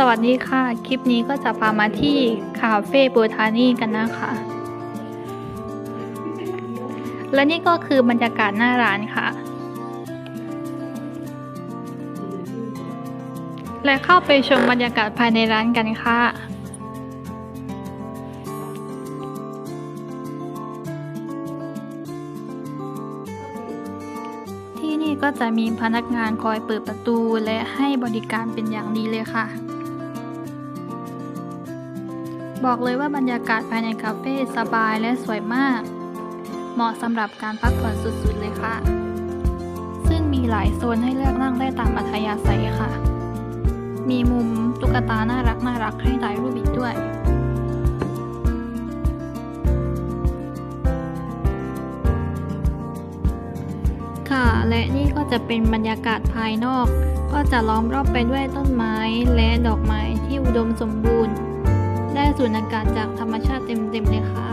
สวัสดีค่ะ คลิปนี้ก็จะพามาที่คาเฟ่โบทานีกันนะคะ และนี่ก็คือบรรยากาศหน้าร้านค่ะ และเข้าไปชมบรรยากาศภายในร้านกันค่ะที่นี่ก็จะมีพนักงานคอยเปิดประตูและให้บริการเป็นอย่างดีเลยค่ะ บอกเลยว่าบรรยากาศภายในคาเฟ่สบายและสวยมาก เหมาะสำหรับการพักผ่อนสุดๆเลยค่ะ ซึ่งมีหลายโซนให้เลือกนั่งได้ตามอัธยาศัยค่ะ มีมุมตุ๊กตาน่ารักน่ารักให้ถ่ายรูปอีกด้วยค่ะ และนี่ก็จะเป็นบรรยากาศภายนอก ก็จะล้อมรอบไปด้วยต้นไม้และดอกไม้ที่อุดมสมบูรณ์ ได้สูดอากาศจากธรรมชาติเต็มๆเลยค่ะ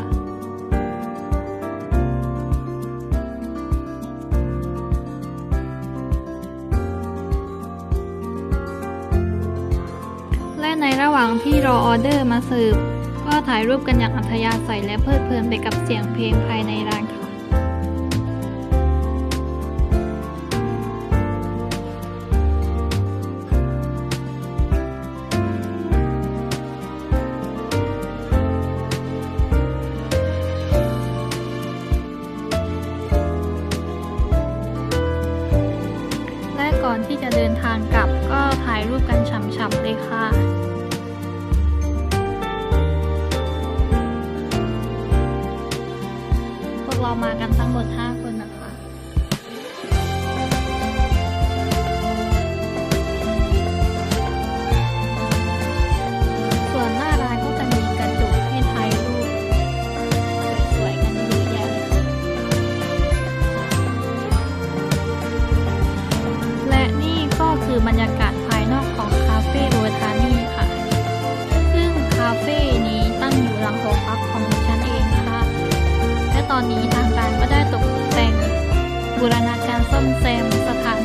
และในระหว่างที่รอออเดอร์มาเสิร์ฟก็ถ่ายรูปกันอย่างอัธยาศัยและเพลิดเพลินไปกับเสียงเพลงภายในร้านค่ะ อนที่จะเดินทางกลับก็ถ่ายรูปกันฉ่ำๆเลยค่ะ คือบรรยากาศภายนอกของคาเฟ่โรทานีค่ะ ซึ่งคาเฟ่นี้ตั้งอยู่หลังหอพักของฉันเองค่ะ และตอนนี้ทางการก็ได้ตกแต่งบูรณาการซ่อมแซมสถาน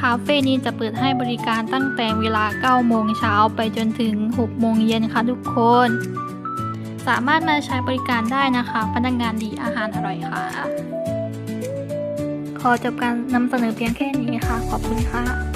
คาเฟ่นี้จะเปิดให้บริการตั้งแต่เวลา 9 โมงเช้าไปจนถึง 6 โมงเย็นค่ะทุกคน สามารถมาใช้บริการได้นะคะ พนักงานดีอาหารอร่อยค่ะ ขอจบการนำเสนอเพียงแค่นี้ค่ะ ขอบคุณค่ะ